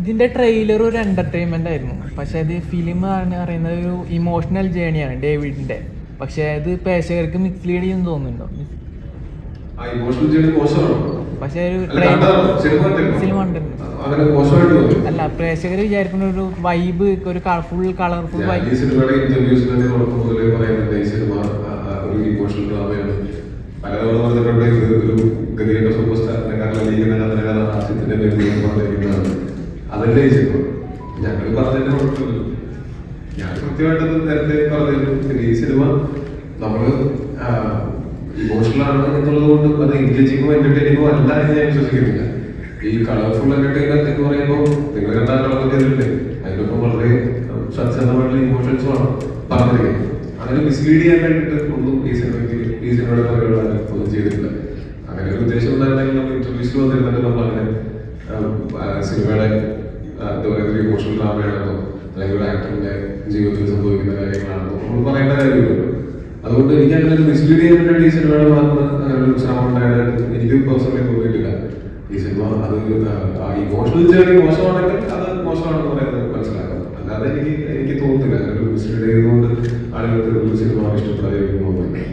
ഇതിന്റെ ട്രെയിലർ ഒരു എന്റർടൈൻമെന്റ് ആയിരുന്നു. പക്ഷെ അത് ഫിലിം ആണ് പറയുന്നത് ഒരു ഇമോഷണൽ ജേണിയാണ് ഡേവിഡിന്റെ. പക്ഷെ അത് പ്രേക്ഷകർക്ക് മിസ്ലീഡ് ചെയ്യുന്നു തോന്നുന്നുണ്ടോ? പക്ഷെ ഒരു? സിനിമ അല്ല പ്രേക്ഷകർ വിചാരിക്കുന്ന ഒരു വൈബ് ഒരു ഫുൾ കളർഫുൾ വൈബ് പലതവണ പറഞ്ഞിട്ടുണ്ട് ഇത് ഒരു ഗതികെട്ട സൂപ്പർ സ്റ്റാറിനെ പേരിൽ പറഞ്ഞിരിക്കുന്നതാണ്. അതല്ലേ ചെയ്തു ഞങ്ങൾ പറഞ്ഞതിന്റെ കുഴപ്പമില്ല ഞാൻ കൃത്യമായിട്ട് നേരത്തെ പറഞ്ഞിരുന്നു ഈ സിനിമ നമ്മൾ ഇമോഷണൽ ആണ് എന്നുള്ളത് കൊണ്ട് അത് എൻഗേജിങ്ങോ എന്റർടൈനിങ്ങോ അല്ല എന്ന് ഞാൻ വിശ്വസിക്കുന്നില്ല. ഈ കളർഫുൾ എന്റർടൈൻമെന്റ് എന്ന് പറയുമ്പോൾ നിങ്ങൾ കണ്ടാൽ കളറില്ലേ അതിനൊപ്പം വളരെ സത്യസന്ധമായിട്ടുള്ള ഇമോഷൻസും ആണ് പറഞ്ഞിരിക്കുന്നത്. അങ്ങനെ മിസ്ലീഡ് ചെയ്യാൻ വേണ്ടിയിട്ട് ഒന്നും ഈ സിനിമയ്ക്ക് ഈ സിനിമയുടെ ഒന്നും ചെയ്തിട്ടില്ല. അങ്ങനെ ഒരു ഉദ്ദേശം ഉണ്ടായിരുന്നെങ്കിൽ നമ്മൾ ഇന്റർവ്യൂസിൽ വന്നിരുന്നെങ്കിൽ നമ്മൾ അങ്ങനെ സിനിമയുടെ എന്താ പറയുക ഒരു ഇമോഷണൽ ഡ്രാമയാണെന്നോ അല്ലെങ്കിൽ ഒരു ആക്ടറിന്റെ ജീവിതത്തിൽ സംഭവിക്കുന്ന കാര്യങ്ങളാണെന്നോ നമ്മൾ പറയേണ്ട കാര്യമില്ലല്ലോ അതുകൊണ്ട് എനിക്ക് അങ്ങനെ മിസ്ലീഡ് ചെയ്യാൻ വേണ്ടി ഈ സിനിമയുടെ ഭാഗത്ത് ശ്രമം ഉണ്ടായതായിട്ട് എനിക്ക് പേഴ്സണലി തോന്നിയിട്ടില്ല. ഈ സിനിമ അത് ഇമോഷണൽ ജേണി മോശമാണെങ്കിൽ അത് മോശമാണെന്ന് പറയുന്നത് മനസ്സിലാക്കാം. അല്ലാതെ എനിക്ക് എനിക്ക് തോന്നുന്നില്ല. അങ്ങനെ ഒരു മിസ്ലീഡ് ചെയ്തുകൊണ്ട് ആളുകൾക്ക് ഒരു സിനിമ ഇഷ്ടപ്പെടാതെ തോന്നുന്നില്ല.